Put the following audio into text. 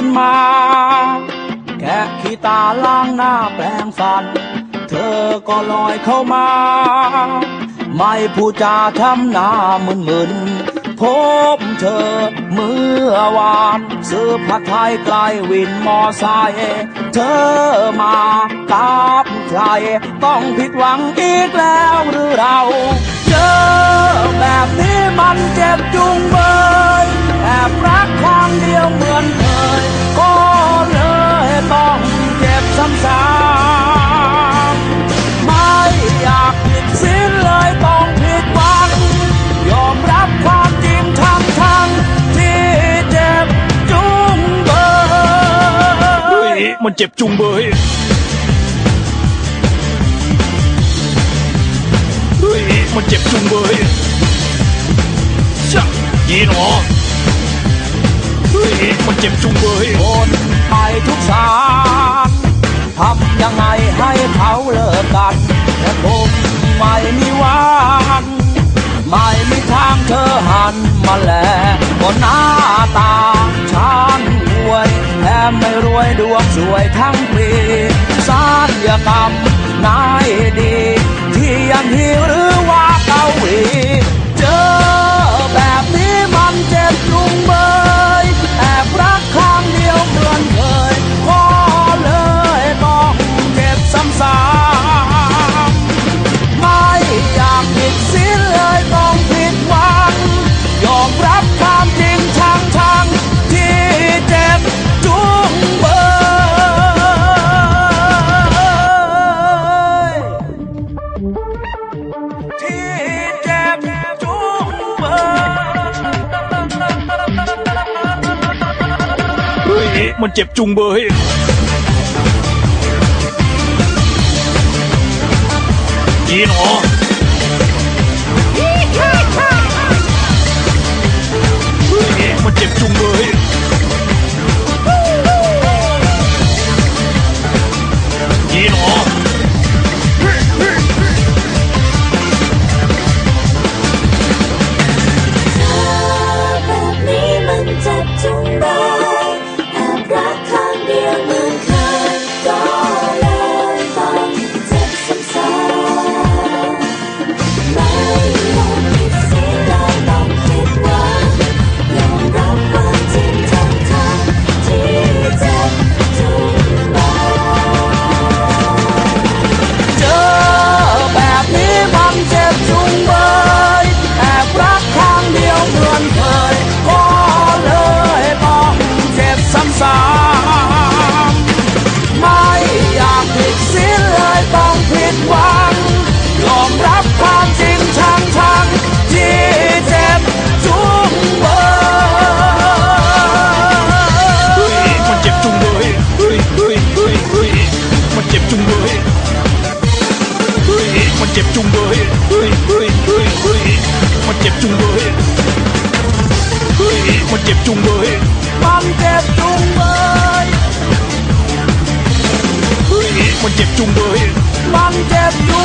ึ้นมา แกะขี้ตาล้างหน้าแปลงฟัน เธอก็ลอยเข้ามา ไม่ผู้จาทำหน้าเหมือนมึนพบเธอเมื่อวานซื้อผัดไทยใกล้วินมอไซค์เธอมาตามใคร ต้องผิดหวังอีกแล้วหรือเรา เจอแมันเจ็บจุงเบยเฮ้ยมันเจ็บจุงเบยช่างยีหนอเฮ้ยมันเจ็บจุงเบยคนไทยทุกสารทำยังไงให้เขาเลิกกันแต่ผมไม่มีวัน ไม่มีทางเธอหันมาแลก่อนหน้ knob, knob. ี้มันเจ็บจุงเบอร์เฮ้ยจีนอ๋อ chung với. Bám chép chung với. Mình chép chung với. Bám chép chung